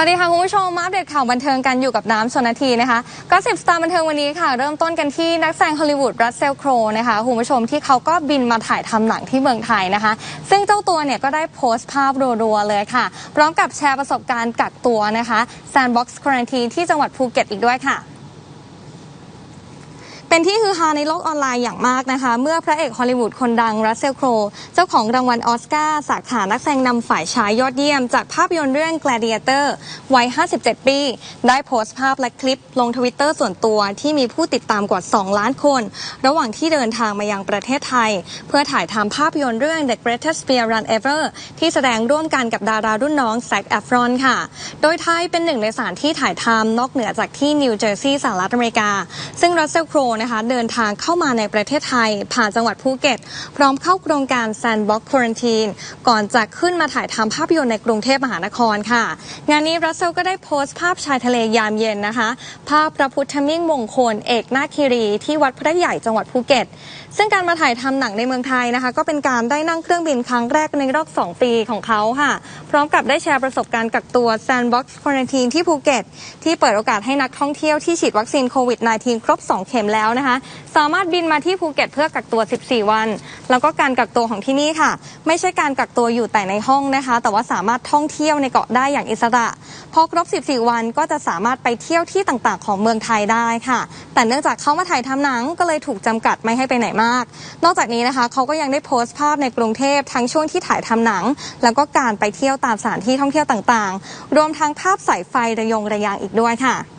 วัสดีค่ะคุณผู้ชมมาอัปเดตข่าวบันเทิงกันอยู่กับน้ำชนทีนะคะก็สิบสตาร์บันเทิงวันนี้ค่ะ เริ่มต้นกันที่นักแสดงฮอลลีวูดรัสเซลโครนะคะคุณผู้ชมที่เขาก็บินมาถ่ายทำหนังที่เมืองไทยนะคะ ซึ่งเจ้าตัวเนี่ยก็ได้โพสต์ภาพรัวๆเลยค่ะ พร้อมกับแชร์ประสบการณ์กักตัวนะคะ Sandbox Quarantine ที่จังหวัดภูเก็ตอีกด้วยค่ะ เป็นที่ฮือฮาในโลกออนไลน์อย่างมากนะคะ เมื่อพระเอกฮอลลีวูดคนดังรัสเซลโครเจ้าของรางวัลออสการ์สาขานักแสดงนำฝ่ายชายยอดเยี่ยม จากภาพยนตร์เรื่อง Gladiator วัย 57 ปี ได้โพสต์ภาพและคลิปลงทวิตเตอร์ส่วนตัวที่มีผู้ติดตามกว่า 2 ล้านคน ระหว่างที่เดินทางมายังประเทศไทย เพื่อถ่ายทำภาพยนตร์เรื่อง The Greatest Spear Run Ever ที่แสดงร่วมกันกับดารารุ่นน้องแซคแอฟรอนค่ะ โดยไทยเป็นหนึ่งในสถานที่ถ่ายทำนอกเหนือจากที่นิวเจอร์ซีย์สหรัฐอเมริกา ซึ่งรัสเซลโครนะคะเดินทางเข้ามาในประเทศไทย ผ่านจังหวัดภูเก็ต พร้อมเข้าโครงการ Sandbox Quarantine ก่อนจะขึ้นมาถ่ายทำภาพยนตร์ในกรุงเทพมหานครค่ะ งานนี้รัสเซลก็ได้โพสต์ภาพชายทะเลยามเย็นนะคะ ภาพพระพุทธมิ่งมงคลเอกนาคีรี ที่วัดพระใหญ่จังหวัดภูเก็ต ซึ่งการมาถ่ายทำหนังในเมืองไทยนะคะ ก็เป็นการได้นั่งเครื่องบินครั้งแรกในรอบ 2 ปีของเขาค่ะ พร้อมกับได้แชร์ประสบการณ์กักตัว Sandbox Quarantine ที่ภูเก็ตที่เปิดโอกาสให้นักท่องเที่ยวที่ฉีดวัคซีนโควิด -19 ครบ 2 เข็มแล้วแล้วนะคะ สามารถบินมาที่ภูเก็ตเพื่อกักตัว 14 วัน แล้วก็การกักตัวของที่นี่ค่ะ ไม่ใช่การกักตัวอยู่แต่ในห้องนะคะ แต่ว่าสามารถท่องเที่ยวในเกาะได้อย่างอิสระพอครบ 14 วันก็จะสามารถไปเที่ยวที่ต่างๆ ของเมืองไทยได้ค่ะ แต่เนื่องจากเข้ามาถ่ายทำหนังก็เลยถูกจำกัดไม่ให้ไปไหนมาก นอกจากนี้นะคะเขาก็ยังได้โพสต์ภาพในกรุงเทพทั้งช่วงที่ถ่ายทำหนัง แล้วก็การไปเที่ยวตามสถานที่ท่องเที่ยวต่างๆ รวมทั้งภาพสายไฟระยงระยางอีกด้วยค่ะ